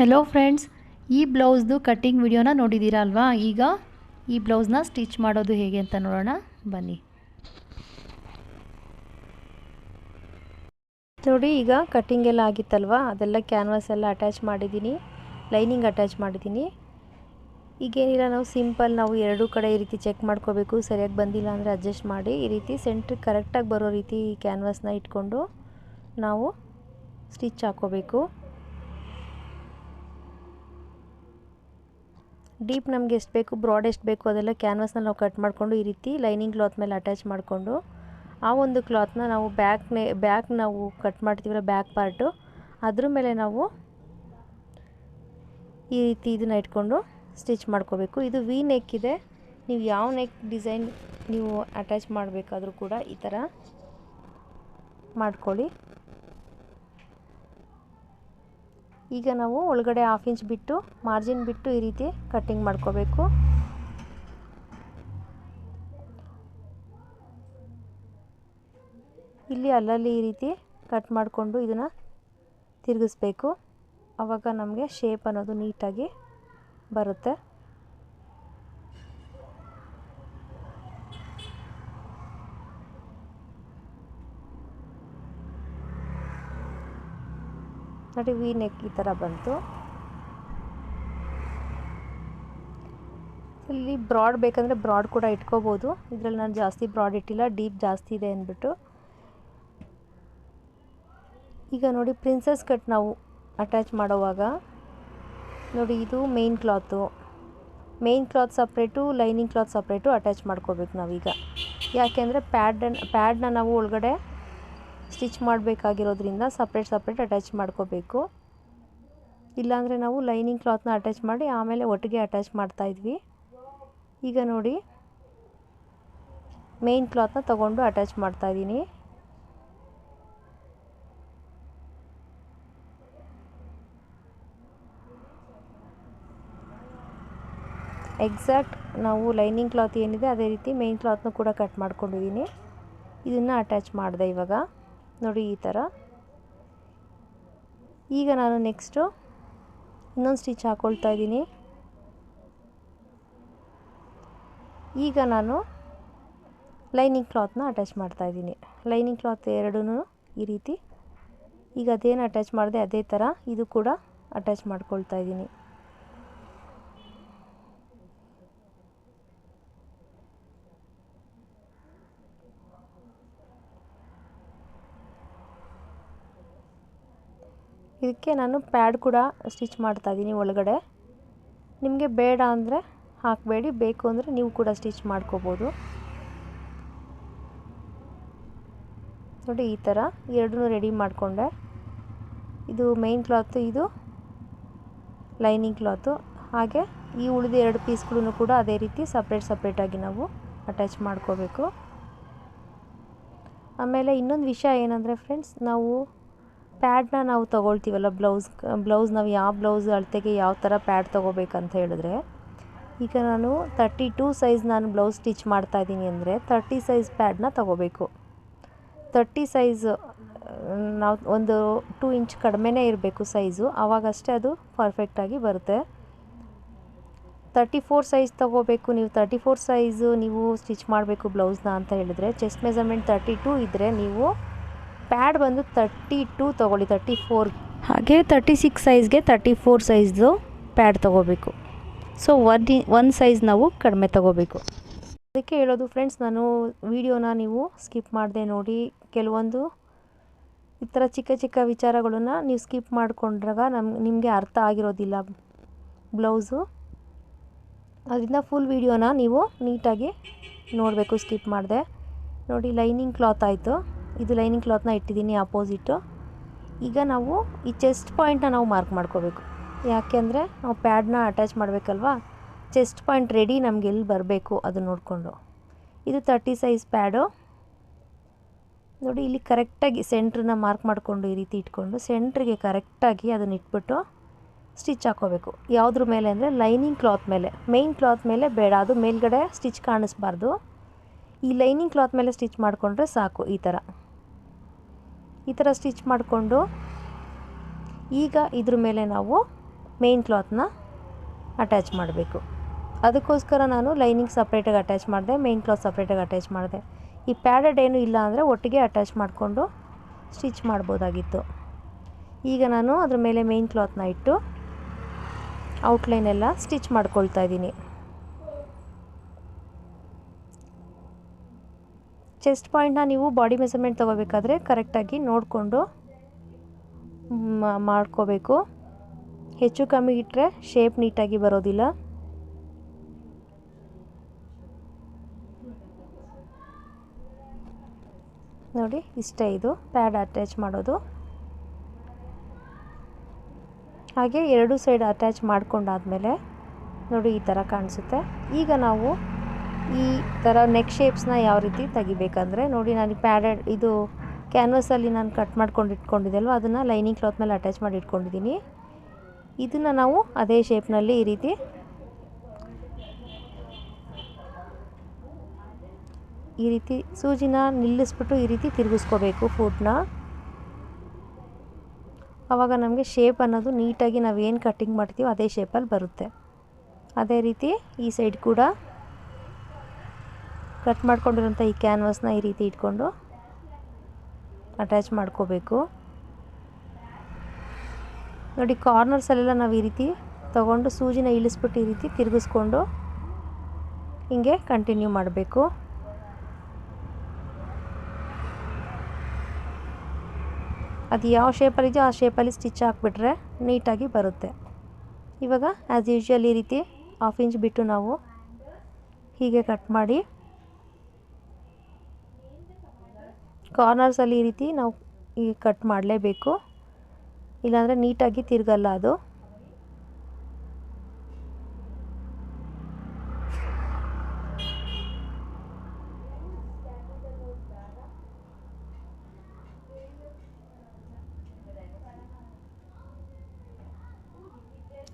Hello friends ಈ ಬ್ಲೌಸ್ದು cutting ವಿಡಿಯೋನ ನೋಡಿದ್ದೀರಾ ಅಲ್ವಾ ಈಗ ಈ ಬ್ಲೌಸ್ನ ಸ್ಟಿಚ್ ಮಾಡೋದು ಹೇಗೆ ಅಂತ ನೋಡೋಣ. ಬನ್ನಿ. ನೋಡಿ, ಈಗ ಕಟ್ಟಿಂಗ್ ಎಲ್ಲ ಆಗಿತ್ತಲ್ವಾ? ಅದೆಲ್ಲ ಕ್ಯಾನ್ವಾಸ್ ಎಲ್ಲ ಅಟ್ಯಾಚ್ ಮಾಡಿದ್ದೀನಿ. ಲೈನಿಂಗ್ ಅಟ್ಯಾಚ್ ಮಾಡಿದ್ದೀನಿ. ಈಗೇನಿಲ್ಲ, ನಾವು ಸಿಂಪಲ್ ನಾವು ಎರಡೂ ಕಡೆ ಈ ರೀತಿ ಚೆಕ್ ಮಾಡ್ಕೋಬೇಕು. ಸರಿಯಾಗಿ ಬಂದಿಲ್ಲ ಅಂದರೆ ಅಡ್ಜಸ್ಟ್ ಮಾಡಿ. ಈ ರೀತಿ ಸೆಂಟ್ರಿಗೆ ಕರೆಕ್ಟಾಗಿ ಬರೋ ರೀತಿ ಕ್ಯಾನ್ವಾಸ್ನ ಇಟ್ಕೊಂಡು ನಾವು ಸ್ಟಿಚ್ ಹಾಕ್ಕೋಬೇಕು ಡೀಪ್ ನಮಗೆ ಎಷ್ಟು ಬೇಕು, ಬ್ರಾಡ್ ಎಷ್ಟು ಬೇಕು ಅದೆಲ್ಲ ಕ್ಯಾನ್ವಾಸ್ನ ನಾವು ಕಟ್ ಮಾಡಿಕೊಂಡು ಈ ರೀತಿ ಲೈನಿಂಗ್ ಕ್ಲಾತ್ ಮೇಲೆ ಅಟ್ಯಾಚ್ ಮಾಡಿಕೊಂಡು ಆ ಒಂದು ಕ್ಲಾತ್ನ ನಾವು ಬ್ಯಾಕ್ನೇ ಬ್ಯಾಕ್ ನಾವು ಕಟ್ ಮಾಡ್ತೀವಲ್ಲ ಬ್ಯಾಕ್ ಪಾರ್ಟು, ಅದ್ರ ಮೇಲೆ ನಾವು ಈ ರೀತಿ ಇದನ್ನ ಇಟ್ಕೊಂಡು ಸ್ಟಿಚ್ ಮಾಡ್ಕೋಬೇಕು. ಇದು ವಿ ನೆಕ್ ಇದೆ. ನೀವು ಯಾವ ನೆಕ್ ಡಿಸೈನ್ ನೀವು ಅಟ್ಯಾಚ್ ಮಾಡಬೇಕಾದ್ರೂ ಕೂಡ ಈ ಥರ ಮಾಡ್ಕೊಳ್ಳಿ. ಈಗ ನಾವು ಒಳಗಡೆ ಹಾಫ್ ಇಂಚ್ ಬಿಟ್ಟು ಮಾರ್ಜಿನ್ ಬಿಟ್ಟು ಈ ರೀತಿ ಕಟ್ಟಿಂಗ್ ಮಾಡ್ಕೋಬೇಕು. ಇಲ್ಲಿ ಅಲ್ಲಲ್ಲಿ ಈ ರೀತಿ ಕಟ್ ಮಾಡಿಕೊಂಡು ಇದನ್ನು ತಿರುಗಿಸ್ಬೇಕು. ಆವಾಗ ನಮಗೆ ಶೇಪ್ ಅನ್ನೋದು ನೀಟಾಗಿ ಬರುತ್ತೆ. ನೋಡಿ ವಿ ನೆಕ್ ಈ ಥರ ಬಂತು. ಇಲ್ಲಿ ಬ್ರಾಡ್ ಬೇಕಂದರೆ ಬ್ರಾಡ್ ಕೂಡ ಇಟ್ಕೋಬೋದು. ಇದರಲ್ಲಿ ನಾನು ಜಾಸ್ತಿ ಬ್ರಾಡ್ ಇಟ್ಟಿಲ್ಲ ಡೀಪ್ ಜಾಸ್ತಿ ಇದೆ ಅಂದ್ಬಿಟ್ಟು. ಈಗ ನೋಡಿ ಪ್ರಿನ್ಸಸ್ ಕಟ್ ನಾವು ಅಟ್ಯಾಚ್ ಮಾಡೋವಾಗ. ನೋಡಿ ಇದು main cloth main cloth separate lining cloth separate attach ಮಾಡ್ಕೋಬೇಕು ನಾವೀಗ. ಯಾಕೆಂದರೆ ಪ್ಯಾಡನ್ ಪ್ಯಾಡನ್ನ ನಾವು ಒಳಗಡೆ ಸ್ಟಿಚ್ ಮಾಡಬೇಕಾಗಿರೋದ್ರಿಂದ ಸಪ್ರೇಟ್ ಸಪ್ರೇಟ್ ಅಟ್ಯಾಚ್ ಮಾಡ್ಕೋಬೇಕು. ಇಲ್ಲಾಂದರೆ ನಾವು ಲೈನಿಂಗ್ ಕ್ಲಾತ್ನ ಅಟ್ಯಾಚ್ ಮಾಡಿ ಆಮೇಲೆ ಒಟ್ಟಿಗೆ ಅಟ್ಯಾಚ್ ಮಾಡ್ತಾಯಿದ್ವಿ ಈಗ ನೋಡಿ ಮೇಯ್ನ್ ಕ್ಲಾತ್ನ ತಗೊಂಡು ಅಟ್ಯಾಚ್ ಮಾಡ್ತಾಯಿದ್ದೀನಿ ಎಕ್ಸಾಕ್ಟ್ ನಾವು ಲೈನಿಂಗ್ ಕ್ಲಾತ್ ಏನಿದೆ, ಅದೇ ರೀತಿ ಮೇಯ್ನ್ ಕ್ಲಾತ್ನ ಕೂಡ ಕಟ್ ಮಾಡ್ಕೊಂಡಿದ್ದೀನಿ. ಇದನ್ನು ಅಟ್ಯಾಚ್ ಮಾಡಿದೆ ಇವಾಗ. ನೋಡಿ ಈ ಥರ. ಈಗ ನಾನು ನೆಕ್ಸ್ಟು ಇನ್ನೊಂದು ಸ್ಟಿಚ್ ಹಾಕ್ಕೊಳ್ತಾ ಇದ್ದೀನಿ. ಈಗ ನಾನು ಲೈನಿಂಗ್ ಕ್ಲಾತ್ನ ಅಟ್ಯಾಚ್ ಮಾಡ್ತಾ ಇದ್ದೀನಿ. ಲೈನಿಂಗ್ ಕ್ಲಾತ್ ಎರಡೂ ಈ ರೀತಿ. ಈಗ ಅದೇನು ಅಟ್ಯಾಚ್ ಮಾಡಿದೆ ಅದೇ ಥರ ಇದು ಕೂಡ ಅಟ್ಯಾಚ್ ಮಾಡ್ಕೊಳ್ತಾ ಇದ್ದೀನಿ. ಇದಕ್ಕೆ ನಾನು ಪ್ಯಾಡ್ ಕೂಡ ಸ್ಟಿಚ್ ಮಾಡ್ತಾ ಇದ್ದೀನಿ ಒಳಗಡೆ. ನಿಮಗೆ ಬೇಡ ಅಂದರೆ ಹಾಕಬೇಡಿ, ಬೇಕು ಅಂದರೆ ನೀವು ಕೂಡ ಸ್ಟಿಚ್ ಮಾಡ್ಕೋಬೋದು. ನೋಡಿ, ಈ ಥರ ಎರಡೂ ರೆಡಿ ಮಾಡಿಕೊಂಡೆ. ಇದು ಮೈನ್ ಕ್ಲಾತು ಇದು ಲೈನಿಂಗ್ ಕ್ಲಾತು ಹಾಗೆ ಈ ಉಳಿದ ಎರಡು ಪೀಸ್ಗಳೂ ಕೂಡ ಅದೇ ರೀತಿ ಸಪ್ರೇಟ್ ಸಪ್ರೇಟಾಗಿ ನಾವು ಅಟ್ಯಾಚ್ ಮಾಡ್ಕೋಬೇಕು. ಆಮೇಲೆ ಇನ್ನೊಂದು ವಿಷಯ ಏನಂದರೆ ಫ್ರೆಂಡ್ಸ್ ನಾವು ಪ್ಯಾಡ್ನ ನಾವು ತೊಗೊಳ್ತೀವಲ್ಲ, ಬ್ಲೌಸ್ ಬ್ಲೌಸ್ ನಾವು ಯಾವ ಬ್ಲೌಸ್ ಅಳತೆಗೆ ಯಾವ ಥರ ಪ್ಯಾಡ್ ತೊಗೋಬೇಕಂತ ಹೇಳಿದ್ರೆ, ಈಗ ನಾನು ತರ್ಟಿ ಟೂ ಸೈಜ್ ನಾನು ಬ್ಲೌಸ್ ಸ್ಟಿಚ್ ಮಾಡ್ತಾಯಿದ್ದೀನಿ ಅಂದರೆ ತರ್ಟಿ ಸೈಜ್ ಪ್ಯಾಡ್ನ ತೊಗೋಬೇಕು. ತರ್ಟಿ ಸೈಜ್, ನಾವು ಒಂದು ಟೂ ಇಂಚ್ ಕಡಿಮೆನೇ ಇರಬೇಕು ಸೈಜು, ಆವಾಗಷ್ಟೇ ಅದು ಪರ್ಫೆಕ್ಟಾಗಿ ಬರುತ್ತೆ. ತರ್ಟಿ ಫೋರ್ ಸೈಜ್ ತೊಗೋಬೇಕು, ನೀವು ತರ್ಟಿ ಫೋರ್ ಸೈಜು ನೀವು ಸ್ಟಿಚ್ ಮಾಡಬೇಕು ಬ್ಲೌಸ್ನ ಅಂತ ಹೇಳಿದ್ರೆ ಚೆಸ್ಟ್ ಮೆಜರ್ಮೆಂಟ್ ತರ್ಟಿ ಟೂ ಇದ್ದರೆ ನೀವು ಪ್ಯಾಡ್ ಬಂದು ತರ್ಟಿ ಟು ತೊಗೊಳ್ಳಿ ತರ್ಟಿ ಫೋರ್ ಹಾಗೆ ತರ್ಟಿ ಸಿಕ್ಸ್ ಸೈಜ್ಗೆ ತರ್ಟಿ ಫೋರ್ ಸೈಜ್ದು ಪ್ಯಾಡ್ ತೊಗೋಬೇಕು. ಸೊ ಒನ್ ಒನ್ ಸೈಜ್ ನಾವು ಕಡಿಮೆ ತೊಗೋಬೇಕು. ಅದಕ್ಕೆ ಹೇಳೋದು ಫ್ರೆಂಡ್ಸ್ ನಾನು ವೀಡಿಯೋನ ನೀವು ಸ್ಕಿಪ್ ಮಾಡಿದೆ ನೋಡಿ. ಕೆಲವೊಂದು ಈ ಥರ ಚಿಕ್ಕ ಚಿಕ್ಕ ವಿಚಾರಗಳನ್ನ ನೀವು ಸ್ಕಿಪ್ ಮಾಡಿಕೊಂಡ್ರಾಗ ನಮ್ ನಿಮಗೆ ಅರ್ಥ ಆಗಿರೋದಿಲ್ಲ ಬ್ಲೌಸು ಅದರಿಂದ ಫುಲ್ ವೀಡಿಯೋನ ನೀವು ನೀಟಾಗಿ ನೋಡಬೇಕು ಸ್ಕಿಪ್ ಮಾಡಿದೆ. ನೋಡಿ ಲೈನಿಂಗ್ ಕ್ಲಾತ್ ಆಯಿತು. ಇದು ಲೈನಿಂಗ್ ಕ್ಲಾತ್ನ ಇಟ್ಟಿದ್ದೀನಿ ಆಪೋಸಿಟ್ಟು ಈಗ ನಾವು ಈ ಚೆಸ್ಟ್ ಪಾಯಿಂಟ್ನ ನಾವು ಮಾರ್ಕ್ ಮಾಡ್ಕೋಬೇಕು. ಯಾಕೆಂದರೆ ನಾವು ಪ್ಯಾಡ್ನ ಅಟ್ಯಾಚ್ ಮಾಡಬೇಕಲ್ವಾ? ಚೆಸ್ಟ್ ಪಾಯಿಂಟ್ ರೆಡಿ ನಮ್ಗೆ ಎಲ್ಲಿ ಬರಬೇಕು ಅದನ್ನು ನೋಡಿಕೊಂಡು. ಇದು ತರ್ಟಿ ಸೈಜ್ ಪ್ಯಾಡು. ನೋಡಿ, ಇಲ್ಲಿ ಕರೆಕ್ಟಾಗಿ ಸೆಂಟ್ರನ್ನ ಮಾರ್ಕ್ ಮಾಡಿಕೊಂಡು ಈ ರೀತಿ ಇಟ್ಕೊಂಡು ಸೆಂಟ್ರಿಗೆ ಕರೆಕ್ಟಾಗಿ ಅದನ್ನು ಇಟ್ಬಿಟ್ಟು ಸ್ಟಿಚ್ ಹಾಕೋಬೇಕು. ಯಾವುದ್ರ ಮೇಲೆ ಅಂದರೆ ಲೈನಿಂಗ್ ಕ್ಲಾತ್ ಮೇಲೆ. ಮೇಯ್ನ್ ಕ್ಲಾತ್ ಮೇಲೆ ಬೇಡ, ಅದು ಮೇಲ್ಗಡೆ ಸ್ಟಿಚ್ ಕಾಣಿಸ್ಬಾರ್ದು. ಈ ಲೈನಿಂಗ್ ಕ್ಲಾತ್ ಮೇಲೆ ಸ್ಟಿಚ್ ಮಾಡಿಕೊಂಡ್ರೆ ಸಾಕು ಈ ಥರ. ಈ ಥರ ಸ್ಟಿಚ್ ಮಾಡಿಕೊಂಡು ಈಗ ಇದ್ರ ಮೇಲೆ ನಾವು ಮೇನ್ ಕ್ಲಾತ್ನ ಅಟ್ಯಾಚ್ ಮಾಡಬೇಕು. ಅದಕ್ಕೋಸ್ಕರ ನಾನು ಲೈನಿಂಗ್ ಸಪ್ರೇಟಾಗಿ ಅಟ್ಯಾಚ್ ಮಾಡಿದೆ ಮೇನ್ ಕ್ಲಾತ್ ಸಪ್ರೇಟಾಗಿ ಅಟ್ಯಾಚ್ ಮಾಡಿದೆ. ಈ ಪ್ಯಾಡೆಡ್ ಏನು ಇಲ್ಲ ಅಂದರೆ ಒಟ್ಟಿಗೆ ಅಟ್ಯಾಚ್ ಮಾಡಿಕೊಂಡು ಸ್ಟಿಚ್ ಮಾಡ್ಬೋದಾಗಿತ್ತು. ಈಗ ನಾನು ಅದ್ರ ಮೇಲೆ ಮೇನ್ ಕ್ಲಾತ್ನ ಇಟ್ಟು ಔಟ್ಲೈನೆಲ್ಲ ಸ್ಟಿಚ್ ಮಾಡ್ಕೊಳ್ತಾ ಇದ್ದೀನಿ. ಚೆಸ್ಟ್ ಪಾಯಿಂಟ್ನ ನೀವು ಬಾಡಿ ಮೆಸರ್ಮೆಂಟ್ ತೊಗೋಬೇಕಾದ್ರೆ ಕರೆಕ್ಟಾಗಿ ನೋಡಿಕೊಂಡು ಮಾಡ್ಕೋಬೇಕು. ಹೆಚ್ಚು ಕಮ್ಮಿ ಇಟ್ಟರೆ ಶೇಪ್ ನೀಟಾಗಿ ಬರೋದಿಲ್ಲ. ನೋಡಿ, ಇಷ್ಟೇ ಇದು ಪ್ಯಾಡ್ ಅಟ್ಯಾಚ್ ಮಾಡೋದು. ಹಾಗೆ ಎರಡು ಸೈಡ್ ಅಟ್ಯಾಚ್ ಮಾಡ್ಕೊಂಡಾದಮೇಲೆ, ನೋಡಿ ಈ ಥರ ಕಾಣಿಸುತ್ತೆ. ಈಗ ನಾವು ಈ ಥರ ನೆಕ್ ಶೇಪ್ಸ್ನ ಯಾವ ರೀತಿ ತೆಗಿಬೇಕಂದ್ರೆ ನೋಡಿ ನಾನು ಪ್ಯಾಡೆಡ್ ಇದು ಕ್ಯಾನ್ವಸಲ್ಲಿ ನಾನು ಕಟ್ ಮಾಡ್ಕೊಂಡು ಇಟ್ಕೊಂಡಿದ್ದೆ ಅಲ್ವ ಅದನ್ನು ಲೈನಿಂಗ್ ಕ್ಲಾತ್ ಮೇಲೆ ಅಟ್ಯಾಚ್ ಮಾಡಿ ಇಟ್ಕೊಂಡಿದ್ದೀನಿ. ಇದನ್ನು ನಾವು ಅದೇ ಶೇಪ್ನಲ್ಲಿ ಈ ರೀತಿ ಈ ರೀತಿ ಸೂಜಿನ ನಿಲ್ಲಿಸ್ಬಿಟ್ಟು ಈ ರೀತಿ ತಿರುಗಿಸ್ಕೋಬೇಕು ಫುಡ್ನ ಆವಾಗ ನಮಗೆ ಶೇಪ್ ಅನ್ನೋದು ನೀಟಾಗಿ ನಾವು ಏನು ಕಟ್ಟಿಂಗ್ ಮಾಡ್ತೀವೋ ಅದೇ ಶೇಪಲ್ಲಿ ಬರುತ್ತೆ. ಅದೇ ರೀತಿ ಈ ಸೈಡ್ ಕೂಡ ಕಟ್ ಮಾಡ್ಕೊಂಡಿರೋಂಥ ಈ ಕ್ಯಾನ್ವಸ್ನ ಈ ರೀತಿ ಇಟ್ಕೊಂಡು ಅಟ್ಯಾಚ್ ಮಾಡ್ಕೋಬೇಕು. ನೋಡಿ, ಕಾರ್ನರ್ಸಲ್ಲೆಲ್ಲ ನಾವು ಈ ರೀತಿ ತೊಗೊಂಡು ಸೂಜಿನ ಇಳಿಸ್ಬಿಟ್ಟು ಈ ರೀತಿ ತಿರುಗಿಸ್ಕೊಂಡು ಹಿಂಗೆ ಕಂಟಿನ್ಯೂ ಮಾಡಬೇಕು. ಅದು ಯಾವ ಶೇಪಲ್ಲಿದೆಯೋ ಆ ಶೇಪಲ್ಲಿ ಸ್ಟಿಚ್ ಹಾಕ್ಬಿಟ್ರೆ ನೀಟಾಗಿ ಬರುತ್ತೆ. ಇವಾಗ ಆ್ಯಸ್ ಯೂಶ್ವಲ್ ಈ ರೀತಿ ಹಾಫ್ ಇಂಚ್ ಬಿಟ್ಟು ನಾವು ಹೀಗೆ ಕಟ್ ಮಾಡಿ ಕಾರ್ನರ್ಸಲ್ಲಿ ಈ ರೀತಿ ನಾವು ಈ ಕಟ್ ಮಾಡಲೇಬೇಕು. ಇಲ್ಲಾಂದರೆ ನೀಟಾಗಿ ತಿರುಗಲ್ಲ ಅದು.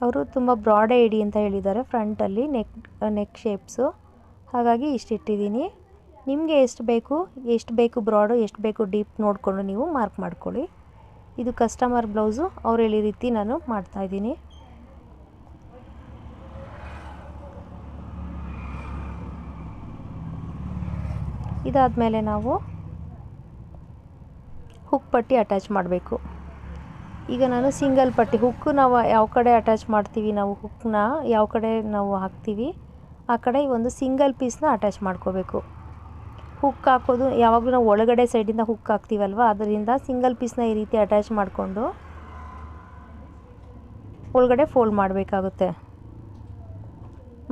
ಅವರು ತುಂಬ ಬ್ರಾಡ್ ಇಡಿ ಅಂತ ಹೇಳಿದ್ದಾರೆ ಫ್ರಂಟಲ್ಲಿ ನೆಕ್ ನೆಕ್ ಶೇಪ್ಸು ಹಾಗಾಗಿ ಇಷ್ಟು ಇಟ್ಟಿದ್ದೀನಿ ನಿಮಗೆ ಎಷ್ಟು ಬೇಕು ಎಷ್ಟು ಬೇಕು ಬ್ರಾಡು ಎಷ್ಟು ಬೇಕು ಡೀಪ್ ನೋಡಿಕೊಂಡು ನೀವು ಮಾರ್ಕ್ ಮಾಡ್ಕೊಳ್ಳಿ. ಇದು ಕಸ್ಟಮರ್ ಬ್ಲೌಸು ಅವ್ರು ಹೇಳಿ ರೀತಿ ನಾನು ಮಾಡ್ತಾಯಿದ್ದೀನಿ ಇದಾದಮೇಲೆ ನಾವು ಹುಕ್ ಪಟ್ಟಿ ಅಟ್ಯಾಚ್ ಮಾಡಬೇಕು. ಈಗ ನಾನು ಸಿಂಗಲ್ ಪಟ್ಟಿ ಹುಕ್ಕು ನಾವು ಯಾವ ಕಡೆ ಅಟ್ಯಾಚ್ ಮಾಡ್ತೀವಿ, ನಾವು ಹುಕ್ಕನ್ನ ಯಾವ ಕಡೆ ನಾವು ಹಾಕ್ತೀವಿ, ಆ ಕಡೆ ಒಂದು ಸಿಂಗಲ್ ಪೀಸ್ನ ಅಟ್ಯಾಚ್ ಮಾಡ್ಕೋಬೇಕು. ಹುಕ್ ಹಾಕೋದು ಯಾವಾಗಲೂ ನಾವು ಒಳಗಡೆ ಸೈಡಿಂದ ಹುಕ್ ಹಾಕ್ತೀವಲ್ವ? ಅದರಿಂದ ಸಿಂಗಲ್ ಪೀಸ್ನ ಈ ರೀತಿ ಅಟ್ಯಾಚ್ ಮಾಡಿಕೊಂಡು ಒಳಗಡೆ ಫೋಲ್ಡ್ ಮಾಡಬೇಕಾಗುತ್ತೆ.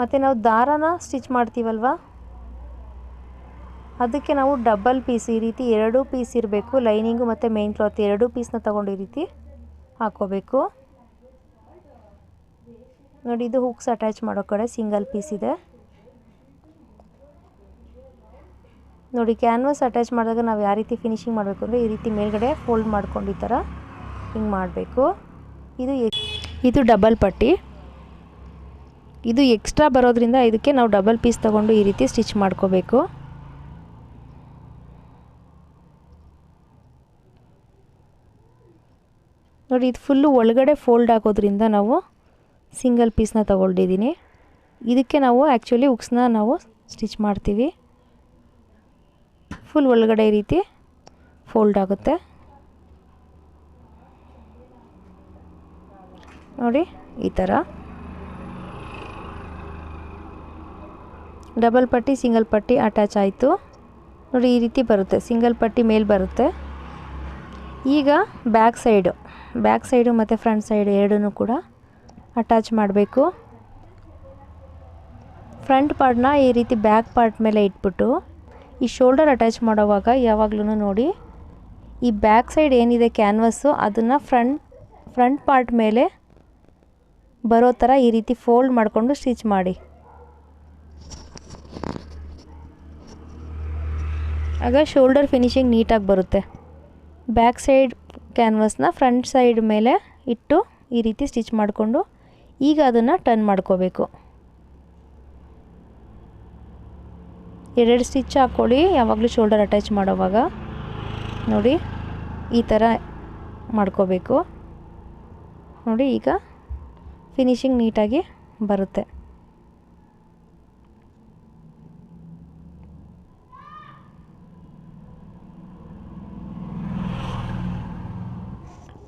ಮತ್ತು ನಾವು ದಾರನ ಸ್ಟಿಚ್ ಮಾಡ್ತೀವಲ್ವ? ಅದಕ್ಕೆ ನಾವು ಡಬಲ್ ಪೀಸ್ ಈ ರೀತಿ ಎರಡು ಪೀಸ್ ಇರಬೇಕು. ಲೈನಿಂಗು ಮತ್ತು ಮೇನ್ ಕ್ಲಾತ್ ಎರಡು ಪೀಸ್ನ ತೊಗೊಂಡು ಈ ರೀತಿ ಹಾಕೋಬೇಕು. ನೋಡಿ, ಇದು ಹುಕ್ಸ್ ಅಟ್ಯಾಚ್ ಮಾಡೋ ಕಡೆ ಸಿಂಗಲ್ ಪೀಸ್ ಇದೆ. ನೋಡಿ ಕ್ಯಾನ್ವಸ್ ಅಟ್ಯಾಚ್ ಮಾಡಿದಾಗ ನಾವು ಯಾವ ರೀತಿ ಫಿನಿಶಿಂಗ್ ಮಾಡಬೇಕು ಅಂದರೆ ಈ ರೀತಿ ಮೇಲ್ಗಡೆ ಫೋಲ್ಡ್ ಮಾಡ್ಕೊಂಡು ಈ ಥರ ಹಿಂಗೆ ಮಾಡಬೇಕು. ಇದು ಇದು ಡಬಲ್ ಪಟ್ಟಿ. ಇದು ಎಕ್ಸ್ಟ್ರಾ ಬರೋದ್ರಿಂದ ಇದಕ್ಕೆ ನಾವು ಡಬಲ್ ಪೀಸ್ ತೊಗೊಂಡು ಈ ರೀತಿ ಸ್ಟಿಚ್ ಮಾಡ್ಕೋಬೇಕು. ನೋಡಿ, ಇದು ಫುಲ್ಲು ಒಳಗಡೆ ಫೋಲ್ಡ್ ಆಗೋದ್ರಿಂದ ನಾವು ಸಿಂಗಲ್ ಪೀಸ್ನ ತಗೊಂಡಿದ್ದೀನಿ ಇದಕ್ಕೆ ನಾವು ಆ್ಯಕ್ಚುಲಿ ಉಕ್ಸ್ನ ನಾವು ಸ್ಟಿಚ್ ಮಾಡ್ತೀವಿ. ಫುಲ್ ಒಳಗಡೆ ರೀತಿ ಫೋಲ್ಡ್ ಆಗುತ್ತೆ. ನೋಡಿ, ಈ ಥರ ಡಬಲ್ ಪಟ್ಟಿ ಸಿಂಗಲ್ ಪಟ್ಟಿ ಅಟ್ಯಾಚ್ ಆಯಿತು. ನೋಡಿ, ಈ ರೀತಿ ಬರುತ್ತೆ. ಸಿಂಗಲ್ ಪಟ್ಟಿ ಮೇಲೆ ಬರುತ್ತೆ. ಈಗ ಬ್ಯಾಕ್ ಸೈಡು ಬ್ಯಾಕ್ ಸೈಡು ಮತ್ತು ಫ್ರಂಟ್ ಸೈಡು ಎರಡೂ ಕೂಡ ಅಟ್ಯಾಚ್ ಮಾಡಬೇಕು. ಫ್ರಂಟ್ ಪಾರ್ಟ್ನ ಈ ರೀತಿ ಬ್ಯಾಕ್ ಪಾರ್ಟ್ ಮೇಲೆ ಇಟ್ಬಿಟ್ಟು ಈ ಶೋಲ್ಡರ್ ಅಟ್ಯಾಚ್ ಮಾಡೋವಾಗ ಯಾವಾಗಲೂ ನೋಡಿ, ಈ ಬ್ಯಾಕ್ ಸೈಡ್ ಏನಿದೆ ಕ್ಯಾನ್ವಸ್ಸು ಅದನ್ನು ಫ್ರಂಟ್ ಫ್ರಂಟ್ ಪಾರ್ಟ್ ಮೇಲೆ ಬರೋ ಥರ ಈ ರೀತಿ ಫೋಲ್ಡ್ ಮಾಡಿಕೊಂಡು ಸ್ಟಿಚ್ ಮಾಡಿ. ಆಗ ಶೋಲ್ಡರ್ ಫಿನಿಶಿಂಗ್ ನೀಟಾಗಿ ಬರುತ್ತೆ. ಬ್ಯಾಕ್ ಸೈಡ್ ಕ್ಯಾನ್ವಸ್ನ ಫ್ರಂಟ್ ಸೈಡ್ ಮೇಲೆ ಇಟ್ಟು ಈ ರೀತಿ ಸ್ಟಿಚ್ ಮಾಡಿಕೊಂಡು ಈಗ ಅದನ್ನು ಟರ್ನ್ ಮಾಡ್ಕೋಬೇಕು. ಎರಡೆರಡು ಸ್ಟಿಚ್ ಹಾಕ್ಕೊಳ್ಳಿ, ಯಾವಾಗಲೂ ಶೋಲ್ಡರ್ ಅಟ್ಯಾಚ್ ಮಾಡೋವಾಗ. ನೋಡಿ, ಈ ಥರ ಮಾಡ್ಕೋಬೇಕು. ನೋಡಿ, ಈಗ ಫಿನಿಶಿಂಗ್ ನೀಟಾಗಿ ಬರುತ್ತೆ.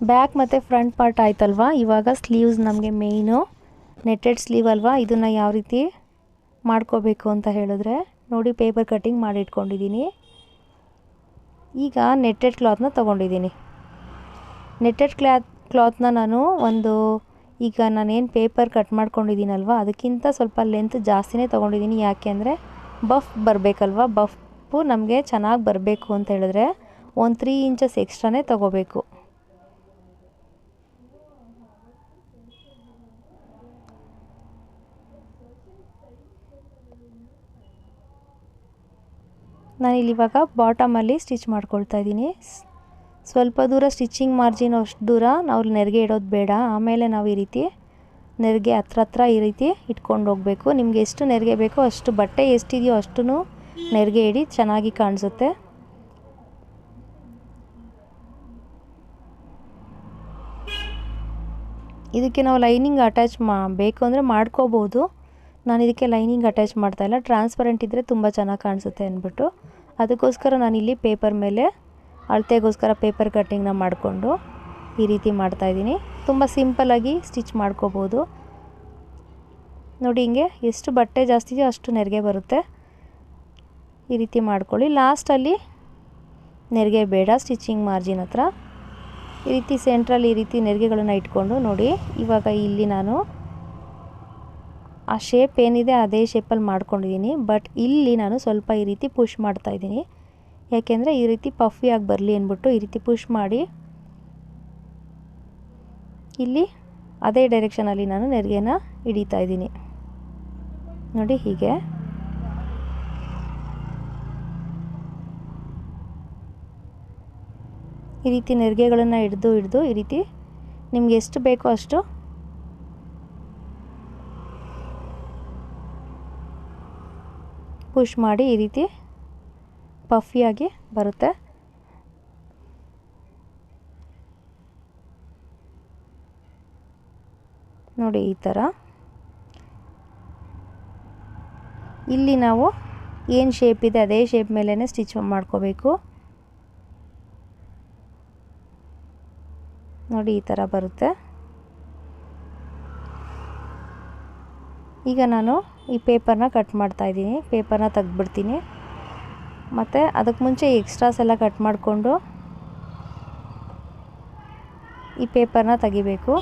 ಬ್ಯಾಕ್ ಮತ್ತು ಫ್ರಂಟ್ ಪಾರ್ಟ್ ಆಯ್ತಲ್ವಾ? ಇವಾಗ ಸ್ಲೀವ್ಸ್ ನಮಗೆ ಮೇಯ್ನು ನೆಟ್ಟೆಡ್ ಸ್ಲೀವ್ ಅಲ್ವಾ? ಇದನ್ನು ಯಾವ ರೀತಿ ಮಾಡ್ಕೋಬೇಕು ಅಂತ ಹೇಳಿದ್ರೆ ನೋಡಿ ಪೇಪರ್ ಕಟ್ಟಿಂಗ್ ಮಾಡಿ ಇಟ್ಕೊಂಡಿದ್ದೀನಿ ಈಗ ನೆಟ್ಟೆಡ್ ಕ್ಲಾತ್ನ ತೊಗೊಂಡಿದ್ದೀನಿ. ನೆಟ್ಟೆಡ್ ಕ್ಲಾತ್ ಕ್ಲಾತ್ನ ನಾನು ಒಂದು, ಈಗ ನಾನೇನು ಪೇಪರ್ ಕಟ್ ಮಾಡ್ಕೊಂಡಿದ್ದೀನಲ್ವ, ಅದಕ್ಕಿಂತ ಸ್ವಲ್ಪ ಲೆಂತ್ ಜಾಸ್ತಿನೇ ತೊಗೊಂಡಿದ್ದೀನಿ. ಯಾಕೆ ಅಂದರೆ ಬಫ್ ಬರಬೇಕಲ್ವ ಬಫ್ಫು ನಮಗೆ ಚೆನ್ನಾಗಿ ಬರಬೇಕು ಅಂತ ಹೇಳಿದ್ರೆ ಒಂದು ತ್ರೀ ಇಂಚಸ್ ಎಕ್ಸ್ಟ್ರಾನೇ ತೊಗೋಬೇಕು. ನಾನಿಲ್ಲಿ ಇವಾಗ ಬಾಟಮಲ್ಲಿ ಸ್ಟಿಚ್ ಮಾಡ್ಕೊಳ್ತಾ ಇದ್ದೀನಿ. ಸ್ವಲ್ಪ ದೂರ ಸ್ಟಿಚಿಂಗ್ ಮಾರ್ಜಿನ್ ಅಷ್ಟು ದೂರ ನಾವು ನೆರಿಗೆ ಇಡೋದು ಬೇಡ. ಆಮೇಲೆ ನಾವು ಈ ರೀತಿ ನೆರಿಗೆ ಹತ್ರ ಹತ್ರ ಈ ರೀತಿ ಇಟ್ಕೊಂಡು ಹೋಗಬೇಕು. ನಿಮಗೆ ಎಷ್ಟು ನೆರಿಗೆ ಬೇಕೋ ಅಷ್ಟು ಬಟ್ಟೆ ಎಷ್ಟಿದೆಯೋ ಅಷ್ಟು ನೆರಿಗೆ ಇಡಿ, ಚೆನ್ನಾಗಿ ಕಾಣಿಸುತ್ತೆ. ಇದಕ್ಕೆ ನಾವು ಲೈನಿಂಗ್ ಅಟ್ಯಾಚ್ ಮಾ, ಬೇಕು ಅಂದರೆ ಮಾಡ್ಕೋಬೋದು. ನಾನು ಇದಕ್ಕೆ ಲೈನಿಂಗ್ ಅಟ್ಯಾಚ್ ಮಾಡ್ತಾಯಿಲ್ಲ ಟ್ರಾನ್ಸ್ಪರೆಂಟ್ ಇದ್ದರೆ ತುಂಬ ಚೆನ್ನಾಗಿ ಕಾಣಿಸುತ್ತೆ ಅಂದ್ಬಿಟ್ಟು. ಅದಕ್ಕೋಸ್ಕರ ನಾನಿಲ್ಲಿ ಪೇಪರ್ ಮೇಲೆ ಅಳತೆಗೋಸ್ಕರ ಪೇಪರ್ ಕಟ್ಟಿಂಗ್ನ ಮಾಡಿಕೊಂಡು ಈ ರೀತಿ ಮಾಡ್ತಾಯಿದ್ದೀನಿ ತುಂಬ ಸಿಂಪಲಾಗಿ ಸ್ಟಿಚ್ ಮಾಡ್ಕೋಬೋದು. ನೋಡಿ ಹಿಂಗೆ ಎಷ್ಟು ಬಟ್ಟೆ ಜಾಸ್ತಿ ಇದೆಯೋ ಅಷ್ಟು ನೆರಿಗೆ ಬರುತ್ತೆ. ಈ ರೀತಿ ಮಾಡ್ಕೊಳ್ಳಿ. ಲಾಸ್ಟಲ್ಲಿ ನೆರಿಗೆ ಬೇಡ ಸ್ಟಿಚಿಂಗ್ ಮಾರ್ಜಿನ್ ಹತ್ರ. ಈ ರೀತಿ ಸೆಂಟ್ರಲ್ಲಿ ಈ ರೀತಿ ನೆರಿಗೆಗಳನ್ನು ಇಟ್ಕೊಂಡು ನೋಡಿ. ಇವಾಗ ಇಲ್ಲಿ ನಾನು ಆ ಶೇಪ್ ಏನಿದೆ ಅದೇ ಶೇಪಲ್ಲಿ ಮಾಡ್ಕೊಂಡಿದ್ದೀನಿ. ಬಟ್ ಇಲ್ಲಿ ನಾನು ಸ್ವಲ್ಪ ಈ ರೀತಿ ಪುಷ್ ಮಾಡ್ತಾಯಿದ್ದೀನಿ ಯಾಕೆಂದರೆ ಈ ರೀತಿ ಪಫಿಯಾಗಿ ಬರಲಿ ಅಂದ್ಬಿಟ್ಟು ಈ ರೀತಿ ಪುಷ್ ಮಾಡಿ ಇಲ್ಲಿ ಅದೇ ಡೈರೆಕ್ಷನಲ್ಲಿ ನಾನು ನೆರಿಗೆನ ಹಿಡಿತಾ ಇದ್ದೀನಿ. ನೋಡಿ ಹೀಗೆ. ಈ ರೀತಿ ನೆರಿಗೆಗಳನ್ನು ಹಿಡಿದು ಹಿಡಿದು ಈ ರೀತಿ ನಿಮ್ಗೆ ಎಷ್ಟು ಬೇಕೋ ಅಷ್ಟು ಪುಷ್ ಮಾಡಿ ಈ ರೀತಿ ಪಫಿಯಾಗಿ ಬರುತ್ತೆ. ನೋಡಿ ಈ ಥರ. ಇಲ್ಲಿ ನಾವು ಏನು ಶೇಪ್ ಇದೆ ಅದೇ ಶೇಪ್ ಮೇಲೇ ಸ್ಟಿಚ್ ಮಾಡ್ಕೋಬೇಕು. ನೋಡಿ ಈ ಥರ ಬರುತ್ತೆ. ಈಗ ನಾನು ಈ ಪೇಪರ್ನ ಕಟ್ ಮಾಡ್ತಾ ಇದ್ದೀನಿ. ಪೇಪರ್ನ ತೆಗ್ದುಬಿಡ್ತೀನಿ. ಮತ್ತು ಅದಕ್ಕೆ ಮುಂಚೆ ಎಕ್ಸ್ಟ್ರಾಸ್ ಎಲ್ಲ ಕಟ್ ಮಾಡಿಕೊಂಡು ಈ ಪೇಪರ್ನ ತೆಗಿಬೇಕು.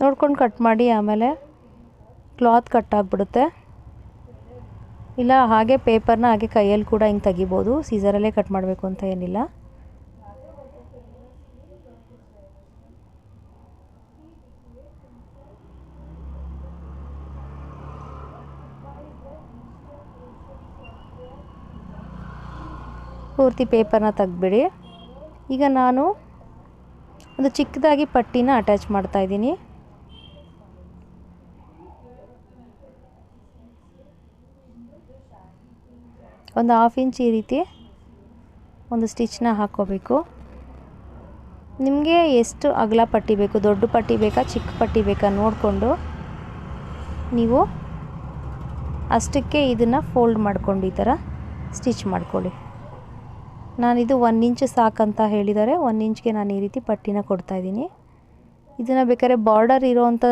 ನೋಡ್ಕೊಂಡು ಕಟ್ ಮಾಡಿ ಆಮೇಲೆ ಕ್ಲಾತ್ ಕಟ್ ಆಗಿಬಿಡುತ್ತೆ ಇಲ್ಲ, ಹಾಗೆ ಪೇಪರ್ನ ಹಾಗೆ ಕೈಯಲ್ಲಿ ಕೂಡ ಹಿಂಗೆ ತೆಗಿಬೋದು. ಸೀಸರಲ್ಲೇ ಕಟ್ ಮಾಡಬೇಕು ಅಂತ ಏನಿಲ್ಲ. ಪೂರ್ತಿ ಪೇಪರ್ನ ತೆಗ್ದುಬಿಡಿ. ಈಗ ನಾನು ಒಂದು ಚಿಕ್ಕದಾಗಿ ಪಟ್ಟಿನ ಅಟ್ಯಾಚ್ ಮಾಡ್ತಾ ಒಂದು ಹಾಫ್ ಇಂಚ್ ಈ ರೀತಿ ಒಂದು ಸ್ಟಿಚ್ನ ಹಾಕ್ಕೋಬೇಕು. ನಿಮಗೆ ಎಷ್ಟು ಅಗಲ ಪಟ್ಟಿ ಬೇಕು, ದೊಡ್ಡ ಪಟ್ಟಿ ಬೇಕಾ, ಚಿಕ್ಕ ಪಟ್ಟಿ ಬೇಕಾ ನೋಡಿಕೊಂಡು ನೀವು ಅಷ್ಟಕ್ಕೆ ಇದನ್ನು ಫೋಲ್ಡ್ ಮಾಡ್ಕೊಂಡು ಈ ಥರ ಸ್ಟಿಚ್ ಮಾಡ್ಕೊಳ್ಳಿ. ನಾನಿದು ಒನ್ ಇಂಚ್ ಸಾಕಂತ ಹೇಳಿದ್ದಾರೆ ಒನ್ ಇಂಚ್ಗೆ ನಾನು ಈ ರೀತಿ ಪಟ್ಟಿನ ಕೊಡ್ತಾಯಿದ್ದೀನಿ ಇದನ್ನು ಬೇಕಾದ್ರೆ ಬಾರ್ಡರ್ ಇರೋವಂಥ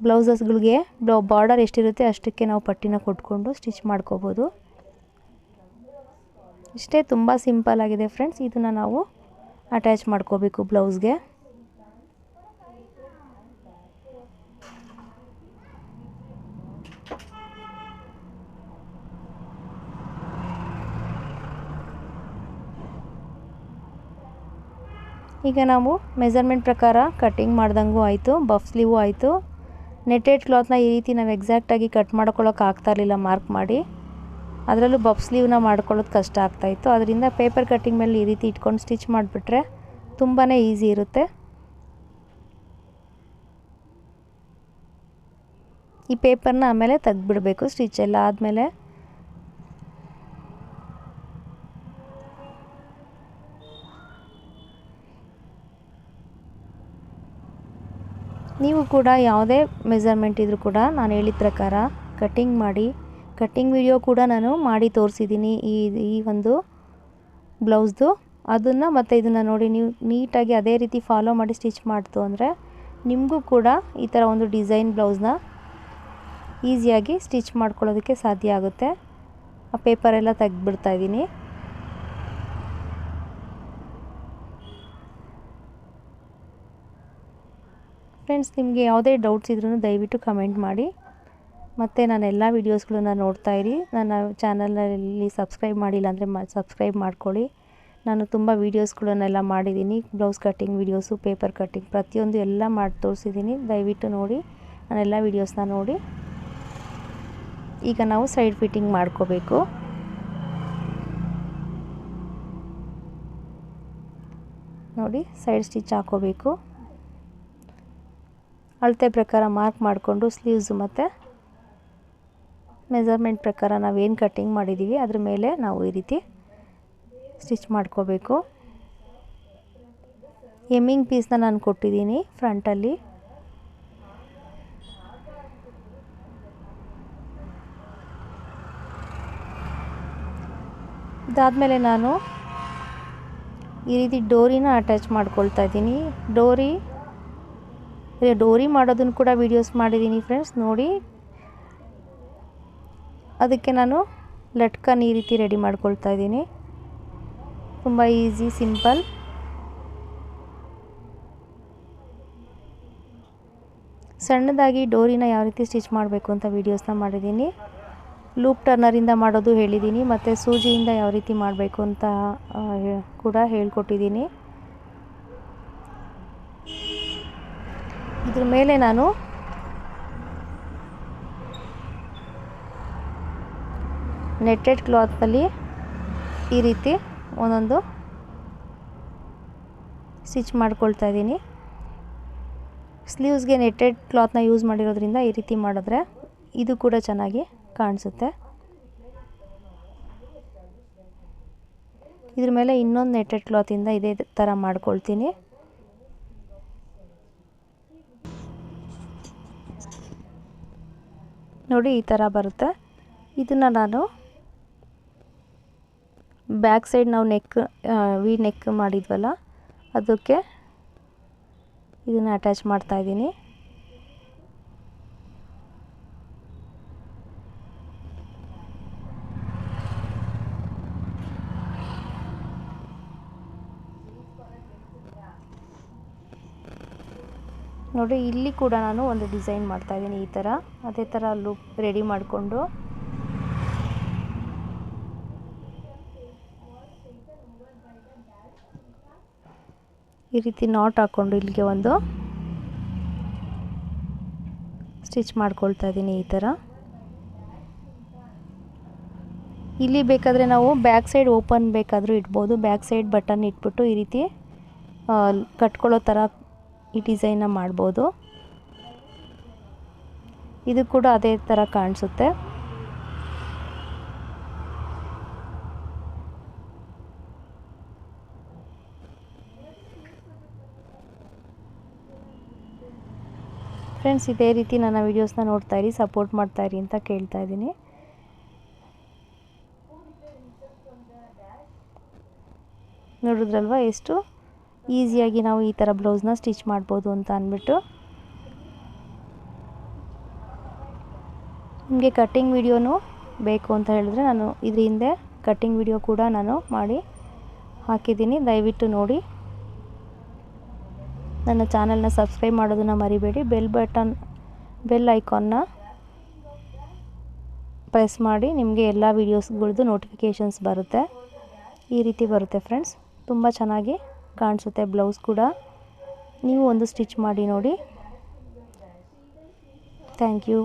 ಬ್ಲೌಸಸ್ಗಳಿಗೆ ಬ್ಲೌ ಬಾರ್ಡರ್ ಎಷ್ಟಿರುತ್ತೆ ಅಷ್ಟಕ್ಕೆ ನಾವು ಪಟ್ಟಿನ ಕೊಟ್ಕೊಂಡು ಸ್ಟಿಚ್ ಮಾಡ್ಕೋಬೋದು. ಇಷ್ಟೇ ತುಂಬ ಸಿಂಪಲ್ ಆಗಿದೆ ಫ್ರೆಂಡ್ಸ್. ಇದನ್ನು ನಾವು ಅಟ್ಯಾಚ್ ಮಾಡ್ಕೋಬೇಕು ಬ್ಲೌಸ್ಗೆ. ಈಗ ನಾವು ಮೆಸರ್ಮೆಂಟ್ ಪ್ರಕಾರ ಕಟ್ಟಿಂಗ್ ಮಾಡ್ದಂಗೂ ಆಯಿತು ಬಫ್ ಸ್ಲೀವು ಆಯಿತು. ನೆಟ್ಟೆಡ್ ಕ್ಲಾತ್ನ ಈ ರೀತಿ ನಾವು ಎಕ್ಸಾಕ್ಟಾಗಿ ಕಟ್ ಮಾಡ್ಕೊಳ್ಳೋಕೆ ಆಗ್ತಾ ಇರಲಿಲ್ಲ ಮಾರ್ಕ್ ಮಾಡಿ. ಅದರಲ್ಲೂ ಬಬ್ ಸ್ಲೀವ್ನ ಮಾಡ್ಕೊಳ್ಳೋದು ಕಷ್ಟ ಆಗ್ತಾಯಿತ್ತು ಅದರಿಂದ ಪೇಪರ್ ಕಟ್ಟಿಂಗ್ ಮೇಲೆ ಈ ರೀತಿ ಇಟ್ಕೊಂಡು ಸ್ಟಿಚ್ ಮಾಡಿಬಿಟ್ರೆ ತುಂಬಾ ಈಸಿ ಇರುತ್ತೆ. ಈ ಪೇಪರ್ನ ಆಮೇಲೆ ತೆಗೆದ್ಬಿಡಬೇಕು ಸ್ಟಿಚ್ ಎಲ್ಲ ಆದಮೇಲೆ. ನೀವು ಕೂಡ ಯಾವುದೇ ಮೆಸರ್ಮೆಂಟ್ ಇದ್ರೂ ಕೂಡ ನಾನು ಹೇಳಿದ ಪ್ರಕಾರ ಕಟ್ಟಿಂಗ್ ಮಾಡಿ ಕಟ್ಟಿಂಗ್ ವಿಡಿಯೋ ಕೂಡ ನಾನು ಮಾಡಿ ತೋರಿಸಿದ್ದೀನಿ ಈ ಈ ಒಂದು ಬ್ಲೌಸ್ದು. ಅದನ್ನು ಮತ್ತು ಇದನ್ನು ನೋಡಿ ನೀವು ನೀಟಾಗಿ ಅದೇ ರೀತಿ ಫಾಲೋ ಮಾಡಿ ಸ್ಟಿಚ್ ಮಾಡ್ತು ಅಂದರೆ ನಿಮಗೂ ಕೂಡ ಈ ಥರ ಒಂದು ಡಿಸೈನ್ ಬ್ಲೌಸ್ನ ಈಸಿಯಾಗಿ ಸ್ಟಿಚ್ ಮಾಡ್ಕೊಳ್ಳೋದಕ್ಕೆ ಸಾಧ್ಯ ಆಗುತ್ತೆ. ಆ ಪೇಪರೆಲ್ಲ ತೆಗೆದ್ಬಿಡ್ತಾ ಇದ್ದೀನಿ ಫ್ರೆಂಡ್ಸ್ ನಿಮಗೆ ಯಾವುದೇ ಡೌಟ್ಸ್ ಇದ್ರೂ ದಯವಿಟ್ಟು ಕಮೆಂಟ್ ಮಾಡಿ. ಮತ್ತು ನಾನು ಎಲ್ಲ ವೀಡಿಯೋಸ್ಗಳನ್ನ ನೋಡ್ತಾ ಇರಿ. ನನ್ನ ಚಾನಲಲ್ಲಿ ಸಬ್ಸ್ಕ್ರೈಬ್ ಮಾಡಿಲ್ಲ ಅಂದರೆ ಮ ಸಬ್ಸ್ಕ್ರೈಬ್ ಮಾಡ್ಕೊಳ್ಳಿ. ನಾನು ತುಂಬ ವೀಡಿಯೋಸ್ಗಳನ್ನೆಲ್ಲ ಮಾಡಿದ್ದೀನಿ. Blouse cutting videos paper cutting ಪ್ರತಿಯೊಂದು ಎಲ್ಲ ಮಾಡಿ ತೋರಿಸಿದ್ದೀನಿ. ದಯವಿಟ್ಟು ನೋಡಿ. ನಾನೆಲ್ಲ ವೀಡಿಯೋಸ್ನ ನೋಡಿ. ಈಗ ನಾವು ಸೈಡ್ ಫಿಟ್ಟಿಂಗ್ ಮಾಡ್ಕೋಬೇಕು. ನೋಡಿ ಸೈಡ್ ಸ್ಟಿಚ್ ಹಾಕೋಬೇಕು. ಅಳತೆ ಪ್ರಕಾರ ಮಾರ್ಕ್ ಮಾಡಿಕೊಂಡು ಸ್ಲೀವ್ಸು ಮತ್ತು ಮೆಜರ್ಮೆಂಟ್ ಪ್ರಕಾರ ನಾವೇನು ಕಟ್ಟಿಂಗ್ ಮಾಡಿದ್ದೀವಿ ಅದ್ರ ಮೇಲೆ ನಾವು ಈ ರೀತಿ ಸ್ಟಿಚ್ ಮಾಡ್ಕೋಬೇಕು. ಎಮ್ಮಿಂಗ್ ಪೀಸ್ನ ನಾನು ಕೊಟ್ಟಿದ್ದೀನಿ ಫ್ರಂಟಲ್ಲಿ ಇದಾದಮೇಲೆ ನಾನು ಈ ರೀತಿ ಡೋರಿನ ಅಟ್ಯಾಚ್ ಮಾಡ್ಕೊಳ್ತಾ ಇದ್ದೀನಿ. ಡೋರಿ ಡೋರಿ ಮಾಡೋದನ್ನು ಕೂಡ ವೀಡಿಯೋಸ್ ಮಾಡಿದ್ದೀನಿ ಫ್ರೆಂಡ್ಸ್ ನೋಡಿ ಅದಕ್ಕೆ ನಾನು ಲಟ್ಕನ್ ಈ ರೀತಿ ರೆಡಿ ಮಾಡ್ಕೊಳ್ತಾ ಇದ್ದೀನಿ. ತುಂಬ ಈಸಿ, ಸಿಂಪಲ್. ಸಣ್ಣದಾಗಿ ಡೋರಿನ ಯಾವ ರೀತಿ ಸ್ಟಿಚ್ ಮಾಡಬೇಕು ಅಂತ ವೀಡಿಯೋಸ್ನ ಮಾಡಿದ್ದೀನಿ. ಲೂಪ್ ಟರ್ನರಿಂದ ಮಾಡೋದು ಹೇಳಿದ್ದೀನಿ, ಮತ್ತು ಸೂಜಿಯಿಂದ ಯಾವ ರೀತಿ ಮಾಡಬೇಕು ಅಂತ ಕೂಡ ಹೇಳ್ಕೊಟ್ಟಿದ್ದೀನಿ. ಇದ್ರ ಮೇಲೆ ನಾನು ನೆಟ್ಟೆಡ್ ಕ್ಲಾತಲ್ಲಿ ಈ ರೀತಿ ಒಂದೊಂದು ಸ್ಟಿಚ್ ಮಾಡ್ಕೊಳ್ತಾ ಇದ್ದೀನಿ. ಸ್ಲೀವ್ಸ್ಗೆ ನೆಟ್ಟೆಡ್ ಕ್ಲಾತ್ನ ಯೂಸ್ ಮಾಡಿರೋದ್ರಿಂದ ಈ ರೀತಿ ಮಾಡಿದ್ರೆ ಇದು ಕೂಡ ಚೆನ್ನಾಗಿ ಕಾಣಿಸುತ್ತೆ. ಇದ್ರ ಮೇಲೆ ಇನ್ನೊಂದು ನೆಟ್ಟೆಡ್ ಕ್ಲಾತಿಂದ ಇದೇ ಥರ ಮಾಡ್ಕೊಳ್ತೀನಿ. ನೋಡಿ ಈ ಥರ ಬರುತ್ತೆ. ಇದನ್ನು ನಾನು ಬ್ಯಾಕ್ ಸೈಡ್ ನಾವು ನೆಕ್ ವಿ ನೆಕ್ ಮಾಡಿದ್ವಲ್ಲ, ಅದಕ್ಕೆ ಇದನ್ನು ಅಟ್ಯಾಚ್ ಮಾಡ್ತಾ ಇದ್ದೀನಿ. ನೋಡಿ, ಇಲ್ಲಿ ಕೂಡ ನಾನು ಒಂದು ಡಿಸೈನ್ ಮಾಡ್ತಾ ಇದ್ದೀನಿ ಈ ಥರ ಅದೇ ಥರ ಲುಕ್ ರೆಡಿ ಮಾಡಿಕೊಂಡು. ಈ ರೀತಿ ನಾಟ್ ಹಾಕ್ಕೊಂಡು ಇಲ್ಲಿಗೆ ಒಂದು ಸ್ಟಿಚ್ ಮಾಡ್ಕೊಳ್ತಾ ಇದ್ದೀನಿ ಈ ಥರ. ಇಲ್ಲಿ ಬೇಕಾದರೆ ನಾವು ಬ್ಯಾಕ್ ಸೈಡ್ ಓಪನ್ ಬೇಕಾದರೂ ಇಡ್ಬೋದು. ಬ್ಯಾಕ್ ಸೈಡ್ ಬಟನ್ ಇಟ್ಬಿಟ್ಟು ಈ ರೀತಿ ಕಟ್ಕೊಳ್ಳೋ ಥರ ಈ ಡಿಸೈನ್ನ ಮಾಡ್ಬೋದು. ಇದು ಕೂಡ ಅದೇ ಥರ ಕಾಣಿಸುತ್ತೆ. ಫ್ರೆಂಡ್ಸ್ ಇದೇ ರೀತಿ ನನ್ನ ವೀಡಿಯೋಸ್ನ ನೋಡ್ತಾ ಇರಿ ಸಪೋರ್ಟ್ ಮಾಡ್ತಾ ಇರಿ ಅಂತ ಕೇಳ್ತಾ ಇದ್ದೀನಿ. ನೋಡಿದ್ರಲ್ವ ಎಷ್ಟು ಈಸಿಯಾಗಿ ನಾವು ಈ ಥರ ಬ್ಲೌಸ್ನ ಸ್ಟಿಚ್ ಮಾಡ್ಬೋದು ಅಂತ ಅಂದ್ಬಿಟ್ಟು. ನಿಮಗೆ ಕಟ್ಟಿಂಗ್ ವಿಡಿಯೋನು ಬೇಕು ಅಂತ ಹೇಳಿದ್ರೆ ನಾನು ಇದ್ರ ಹಿಂದೆ ಕಟ್ಟಿಂಗ್ ವಿಡಿಯೋ ಕೂಡ ನಾನು ಮಾಡಿ ಹಾಕಿದ್ದೀನಿ. ದಯವಿಟ್ಟು ನೋಡಿ. ನನ್ನ ಚಾನಲ್ನ ಸಬ್ಸ್ಕ್ರೈಬ್ ಮಾಡೋದನ್ನು ಮರಿಬೇಡಿ. ಬೆಲ್ ಬಟನ್, ಬೆಲ್ ಐಕಾನ್ನ ಪ್ರೆಸ್ ಮಾಡಿ, ನಿಮಗೆ ಎಲ್ಲ ವೀಡಿಯೋಸ್ಗಳದ್ದು ನೋಟಿಫಿಕೇಷನ್ಸ್ ಬರುತ್ತೆ. ಈ ರೀತಿ ಬರುತ್ತೆ ಫ್ರೆಂಡ್ಸ್. ತುಂಬ ಚೆನ್ನಾಗಿ ಕಾಣಿಸುತ್ತೆ ಬ್ಲೌಸ್ ಕೂಡ. ನೀವು ಒಂದು ಸ್ಟಿಚ್ ಮಾಡಿ ನೋಡಿ. Thank you.